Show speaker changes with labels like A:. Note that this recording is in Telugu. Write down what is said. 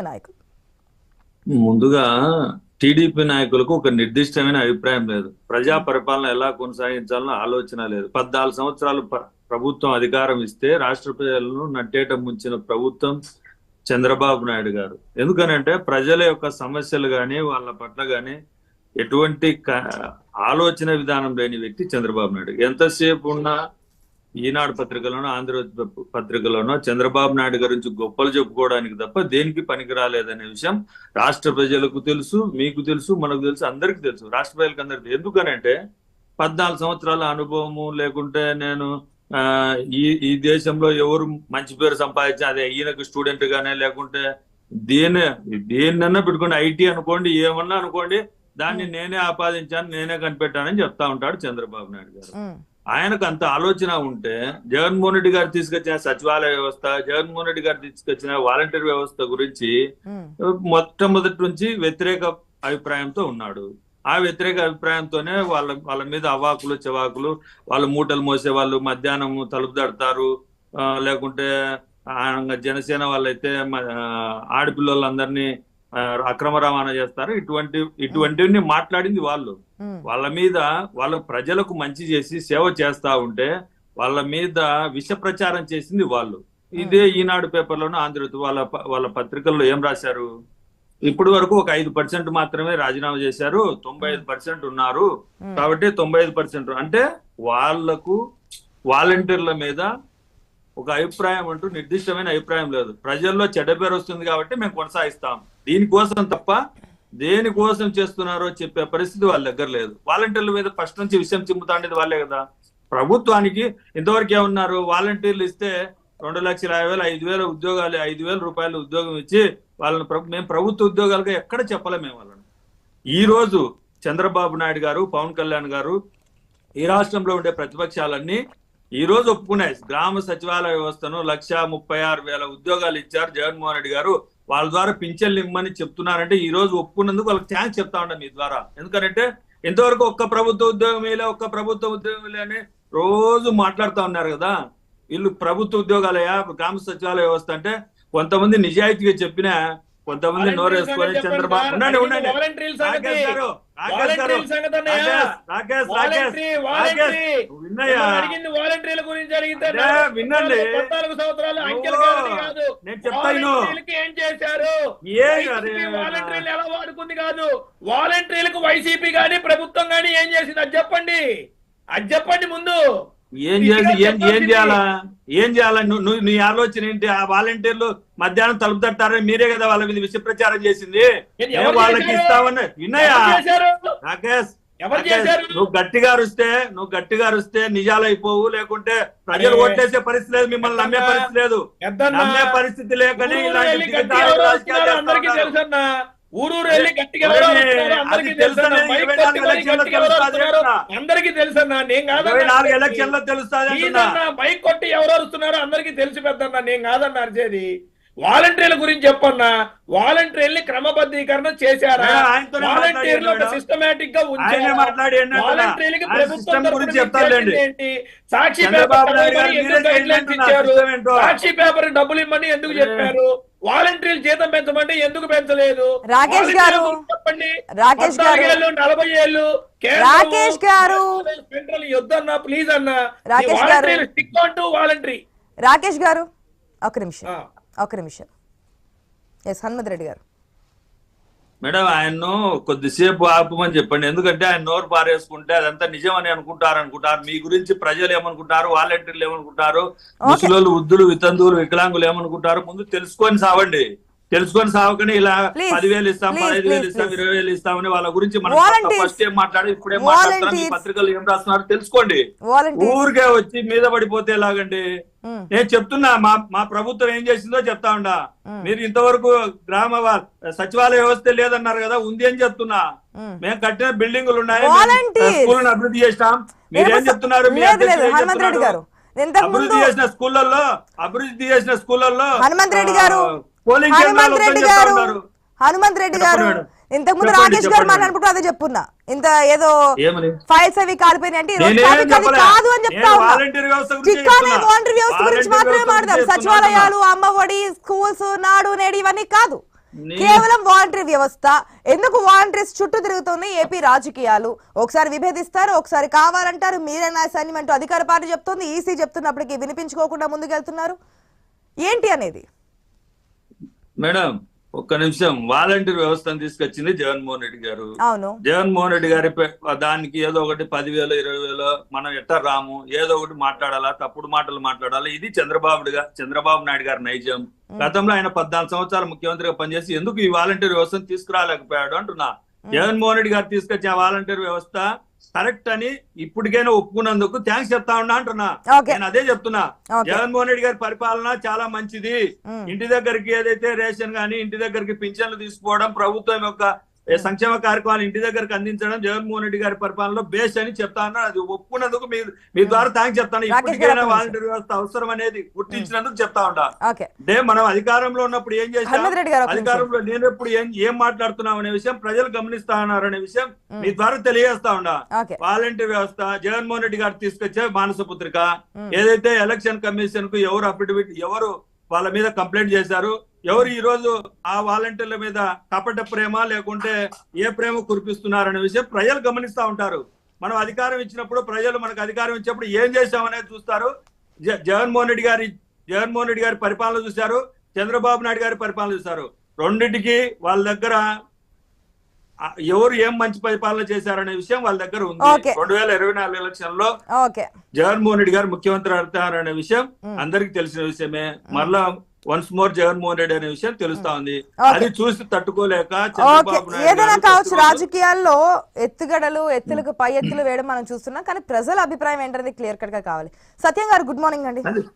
A: నాయకులు.
B: ముందుగా టీడీపీ నాయకులకు ఒక నిర్దిష్టమైన అభిప్రాయం లేదు. ప్రజా పరిపాలన ఎలా కొనసాగించాలన్న ఆలోచన లేదు. పద్నాలుగు సంవత్సరాలు ప్రభుత్వం అధికారం ఇస్తే రాష్ట్ర ప్రజలను నట్టేట ముంచిన ప్రభుత్వం చంద్రబాబు నాయుడు గారు. ఎందుకనంటే ప్రజల యొక్క సమస్యలు కానీ వాళ్ళ పట్ల గాని ఎటువంటి ఆలోచన విధానం లేని వ్యక్తి చంద్రబాబు నాయుడు. ఎంతసేపు ఉన్నా ఈనాడు పత్రికలోనో ప- పత్రికలోనో చంద్రబాబు నాయుడు గురించి గొప్పలు చెప్పుకోవడానికి తప్ప దేనికి పనికి రాలేదనే విషయం రాష్ట్ర ప్రజలకు తెలుసు మీకు తెలుసు మనకు తెలుసు అందరికి తెలుసు. రాష్ట్ర ప్రజలకు అందరికి ఎందుకనంటే పద్నాలుగు సంవత్సరాల అనుభవము లేకుంటే నేను ఆ, ఈ ఈ దేశంలో ఎవరు మంచి పేరు సంపాదించి అదే ఈయనకు స్టూడెంట్ గానే లేకుంటే దేని దేన్నన్నా పెట్టుకోండి ఐటీ అనుకోండి ఏమన్నా అనుకోండి దాన్ని నేనే ఆపాదించాను నేనే కనిపెట్టానని చెప్తా ఉంటాడు చంద్రబాబు నాయుడు గారు. ఆయనకు అంత ఆలోచన ఉంటే జగన్మోహన్ రెడ్డి గారు తీసుకొచ్చిన సచివాలయ వ్యవస్థ జగన్మోహన్ రెడ్డి గారు తీసుకొచ్చిన వాలంటీర్ వ్యవస్థ గురించి
A: ఉమ్,
B: మొట్టమొదటి నుంచి వ్యతిరేక అభిప్రాయంతో ఉన్నాడు. ఆ వ్యతిరేక అభిప్రాయంతోనే వాళ్ళ వాళ్ళ మీద అవాకులు చెవాకులు వాళ్ళు మూటలు మోసే వాళ్ళు మధ్యాహ్నం తలుపు తడతారు. లేకుంటే జనసేన వాళ్ళైతే ఆడపిల్లలందరినీ అక్రమ రవాణా చేస్తారు. ఇటువంటి ఇటువంటివన్నీ మాట్లాడింది వాళ్ళు. వాళ్ళ మీద వాళ్ళ ప్రజలకు మంచి చేసి సేవ చేస్తా ఉంటే వాళ్ళ మీద విష ప్రచారం చేసింది వాళ్ళు. ఇదే ఈనాడు పేపర్లోనూ ఆంధ్రజ్యోతి వాళ్ళ వాళ్ళ పత్రికల్లో ఏం రాశారు? ఇప్పటి వరకు ఒక ఐదు పర్సెంట్ మాత్రమే రాజీనామా చేశారు. తొంభై ఐదు పర్సెంట్ ఉన్నారు. కాబట్టి తొంభై ఐదు పర్సెంట్. అంటే వాళ్ళకు వాలంటీర్ల మీద ఒక అభిప్రాయం అంటూ నిర్దిష్టమైన అభిప్రాయం లేదు. ప్రజల్లో చెడ్డ పేరు వస్తుంది కాబట్టి మేము కొనసాగిస్తాం. దీనికోసం తప్ప దేనికోసం చేస్తున్నారో చెప్పే పరిస్థితి వాళ్ళ దగ్గర లేదు. వాలంటీర్ల మీద ఫస్ట్ నుంచి విషయం చిమ్ముతాండేది వాళ్ళే కదా. ప్రభుత్వానికి ఇంతవరకు ఏమన్నారు? వాలంటీర్లు ఇస్తే రెండు లక్షల యాభై వేలు ఐదు వేల ఉద్యోగాలు ఐదు వేల రూపాయలు ఉద్యోగం ఇచ్చి వాళ్ళని మేము ప్రభుత్వ ఉద్యోగాలుగా ఎక్కడ చెప్పలేము మేము వాళ్ళని. ఈ రోజు చంద్రబాబు నాయుడు గారు పవన్ కళ్యాణ్ గారు ఈ రాష్ట్రంలో ఉండే ప్రతిపక్షాలన్నీ ఈ రోజు ఒప్పుకున్నాయి. గ్రామ సచివాలయ వ్యవస్థను లక్ష ముప్పై ఆరు వేల ఉద్యోగాలు ఇచ్చారు జగన్మోహన్ రెడ్డి గారు. వాళ్ళ ద్వారా పింఛన్లు ఇమ్మని చెప్తున్నారంటే ఈ రోజు ఒప్పుకున్నందుకు వాళ్ళకి థ్యాంక్స్ చెప్తా ఉంటాం మీ ద్వారా. ఎందుకంటే ఇంతవరకు ఒక్క ప్రభుత్వ ఉద్యోగం వేలే ఒక్క ప్రభుత్వ ఉద్యోగం వేలే అని రోజు మాట్లాడుతూ ఉన్నారు కదా. వీళ్ళు ప్రభుత్వ ఉద్యోగాలయా గ్రామ సచివాలయ వ్యవస్థ అంటే కొంతమంది నిజాయితీగా చెప్పినా కొంతమంది నోరేసుకొని చంద్రబాబు ఉండండి ఉండండి. వినండి. నేను చెప్తాను
C: ఏం చేశారు? వాలంటీర్లు ఎలా వాడుకుంది కాదు? వాలంటీర్లకు వైసీపీ గాని ప్రభుత్వం గాని ఏం చేసింది? అది చెప్పండి. అది చెప్పండి ముందు.
B: ఏం చేసి ఏం ఏం చేయాలా? ఏం చేయాలా? నువ్వు నీ ఆలోచన ఏంటి? ఆ వాలంటీర్లు మధ్యాహ్నం తలుపు తట్టారని మీరే కదా వాళ్ళ మీద విష ప్రచారం చేసింది వాళ్ళకి? ఇస్తామని
C: చేశారు?
B: రాకేష్ నువ్వు గట్టిగా అరుస్తే నువ్వు గట్టిగా అరుస్తే నిజాలు అయిపోవు. లేకుంటే ప్రజలు. ఓట్లేసే పరిస్థితి లేదు మిమ్మల్ని నమ్మే. పరిస్థితి లేదు. నమ్మే పరిస్థితి లేకనే ఇలాంటి
C: అందరికీ ఊరూరు వెళ్ళి గట్టిగా అందరికీ. అందరికీ నేను కాదన్నా
B: అంటున్నా.
C: ఈయనన్నా మైక్ కొట్టి ఎవరు వస్తున్నారో అందరికీ తెలిసి పెద్దన్నా నేను కాదన్నా అరిచేది. వాలంటీర్ల గురించి చెప్పన్నా? వాలంటీర్లు క్రమబద్ధీకరణ చేశారా? వాలంటీర్లు ఒక
B: సిస్టమేటిక్గా?
C: వాలంటీర్లకి ప్రభుత్వం ఏంటి? సాక్షి పేపర్. సాక్షి పేపర్ డబ్బులు ఇమ్మని ఎందుకు. చెప్పారు? వాలంటీర్లు జీతం పెంచమంటే ఎందుకు పెంచలేదు?
A: రాకేష్ గారు,
C: చెప్పండి.
A: రాకేష్ గారు.
C: నలభై ఏళ్ళు
A: రాకేష్ గారు.
C: సెంట్రల్ యుద్ధన్నా ప్లీజ్ అన్నా.
A: రాకేష్ గారు.
C: వాలంటరీ.
A: రాకేష్ గారు ఒక నిమిషం. ఒక నిమిషం. ఎస్ హనుమంత్ రెడ్డి గారు.
B: మేడం ఆయన్ను కొద్దిసేపు ఆపమని చెప్పండి. ఎందుకంటే ఆయన నోరు పారేసుకుంటే అదంతా నిజమని అనుకుంటారు అనుకుంటారు. మీ గురించి ప్రజలు ఏమనుకుంటారు? వాలంటీర్లు ఏమనుకుంటారు? ముసలోళ్ళు వృద్ధులు వితంతువులు వికలాంగులు ఏమనుకుంటారు? ముందు తెలుసుకొని సావండి. తెలుసుకొని సావకని ఇలా పదివేలు ఇస్తాం పదహైదు వేలు ఇస్తాం. ఇరవై వేలు ఇస్తామని వాళ్ళ గురించి మనం. ఫస్ట్ ఏం మాట్లాడి ఇప్పుడేం మాట్లాడుతున్నాం. పత్రికలు ఏం రాస్తున్నారు తెలుసుకోండి. ఊరికే వచ్చి మీద పడిపోతే ఎలాగండి? నేను చెప్తున్నా మా మా ప్రభుత్వం ఏం చేసిందో చెప్తా ఉండా
A: మ్మ్.
B: మీరు ఇంతవరకు గ్రామ సచివాలయ వ్యవస్థ లేదన్నారు కదా ఉంది అని చెప్తున్నా. మేము కట్టిన బిల్డింగులు ఉన్నాయి. స్కూల్ అభివృద్ధి చేసినాం. మీరేం చెప్తున్నారు? మీ అభివృద్ధి చేసిన స్కూళ్ళల్లో అభివృద్ధి చేసిన స్కూళ్ళల్లో
A: హనుమంత్ రెడ్డి గారు హనుమంత్ రెడ్డి గారు. హనుమంత్ రెడ్డి గారు. ఇంతకు ముందు రాకేష్ గారు మాట్లాడుకుంటూ అదే చెప్పున్నా. ఇంత ఏదో ఫైల్స్ అవి కాలిపోయినాయి అంటే. కాదు అని చెప్తా
B: వ్యవస్థ గురించి
A: చిక్కానే
B: చెప్తున్నా.
A: వాలంటీర్ వ్యవస్థ గురించి
B: వాలంటీర్
A: మాత్రమే మాట్లాడదాం సచివాలయాలు అమ్మఒడి స్కూల్స్ నాడు నేడు ఇవన్నీ కాదు.
B: నీ-
A: కేవలం వాలంటరీ వ్యవస్థ. ఎందుకు వాలంటీర్స్ చుట్టూ తిరుగుతుంది? ఏపీ రాజకీయాలు. ఒకసారి విభేదిస్తారు ఒకసారి కావాలంటారు. మీరైనా అసైన్మెంట్ అధికార పార్టీ చెప్తుంది. ఈసీ చెప్తున్నప్పటికీ వినిపించుకోకుండా ముందుకెళ్తున్నారు. ఏంటి అనేది?
B: మేడం ఒక్క నిమిషం. వాలంటీర్ వ్యవస్థను తీసుకొచ్చింది జగన్మోహన్ రెడ్డి గారు. జగన్మోహన్ రెడ్డి గారి దానికి ఏదో ఒకటి పదివేలు ఇరవై వేలు మనం ఎట్టా రాము ఏదో ఒకటి మాట్లాడాలా తప్పుడు మాటలు మాట్లాడాలా ఇది చంద్రబాబు చంద్రబాబు నాయుడు గారి నైజం. గతంలో ఆయన పద్నాలుగు సంవత్సరాలు ముఖ్యమంత్రిగా పనిచేసి ఎందుకు ఈ వాలంటీర్ వ్యవస్థను తీసుకురాలేకపోయాడు అంటున్నా. జగన్మోహన్ రెడ్డి గారు తీసుకొచ్చిన వాలంటీర్ వ్యవస్థ కరెక్ట్ అని ఇప్పటికైనా ఒప్పుకున్నందుకు థ్యాంక్స్ చెప్తా ఉన్నా అంటున్నా. నేను అదే చెప్తున్నా. జగన్మోహన్ రెడ్డి గారి పరిపాలన చాలా మంచిది. ఇంటి దగ్గరికి ఏదైతే రేషన్ గానీ ఇంటి దగ్గరికి పింఛన్లు తీసుకోవడం ప్రభుత్వం యొక్క సంక్షేమ కార్యక్రమాలు ఇంటి దగ్గరికి అందించడం జగన్మోహన్ రెడ్డి గారి పరిపాలనలో బేస్ అని చెప్తా ఉన్నారు అది ఒప్పుకున్నందుకు మీ మీ ద్వారా థ్యాంక్స్ చెప్తాను ఇప్పటికైనా. వాలంటీర్ వ్యవస్థ అవసరం అనేది గుర్తించినందుకు చెప్తా ఉంటా
A: ఓకే
B: అంటే మనం అధికారంలో ఉన్నప్పుడు ఏం చేసాం. అధికారంలో నేను ఎప్పుడు ఏం ఏం మాట్లాడుతున్నాం అనే విషయం ప్రజలు గమనిస్తా ఉన్నారు అనే విషయం మీ ద్వారా తెలియజేస్తా ఉన్నా వాలంటీర్ వ్యవస్థ జగన్మోహన్ రెడ్డి గారు తీసుకొచ్చే మానస పుత్రిక. ఏదైతే ఎలక్షన్ కమిషన్కు ఎవరు అఫిడవిట్ ఎవరు వాళ్ళ మీద కంప్లైంట్ చేశారు. ఎవరు ఈ రోజు ఆ వాలంటీర్ల మీద కపట ప్రేమ లేకుంటే ఏ ప్రేమ కురిపిస్తున్నారనే విషయం ప్రజలు గమనిస్తా ఉంటారు. మనం అధికారం ఇచ్చినప్పుడు ప్రజలు మనకు అధికారం ఇచ్చినప్పుడు ఏం చేశామనేది చూస్తారు. జ- జగన్మోహన్ రెడ్డి గారి జగన్మోహన్ రెడ్డి గారి పరిపాలన చూశారు. చంద్రబాబు నాయుడు గారి పరిపాలన చూశారు. రెండింటికి వాళ్ళ దగ్గర ఎవరు ఏం మంచి పరిపాలన చేశారనే విషయం వాళ్ళ దగ్గర ఉంది. రెండు వేల ఇరవై నాలుగు
A: ఎలక్షన్లో
B: జగన్మోహన్ రెడ్డి గారు ముఖ్యమంత్రి అవుతారనే విషయం. అందరికి తెలిసిన విషయమే. మరలా వన్స్ మోర్ జగన్మోహన్ రెడ్డి అనే విషయం తెలుస్తా ఉంది. అది చూసి తట్టుకోలేక
A: ఏదైనా కావచ్చు రాజకీయాల్లో ఎత్తుగడలు ఎత్తులకు పై ఎత్తులు వేయడం మనం చూస్తున్నాం కానీ ప్రజల అభిప్రాయం ఏంటనేది క్లియర్ కట్గా కావాలి. సత్యం గారు గుడ్ మార్నింగ్ అండి.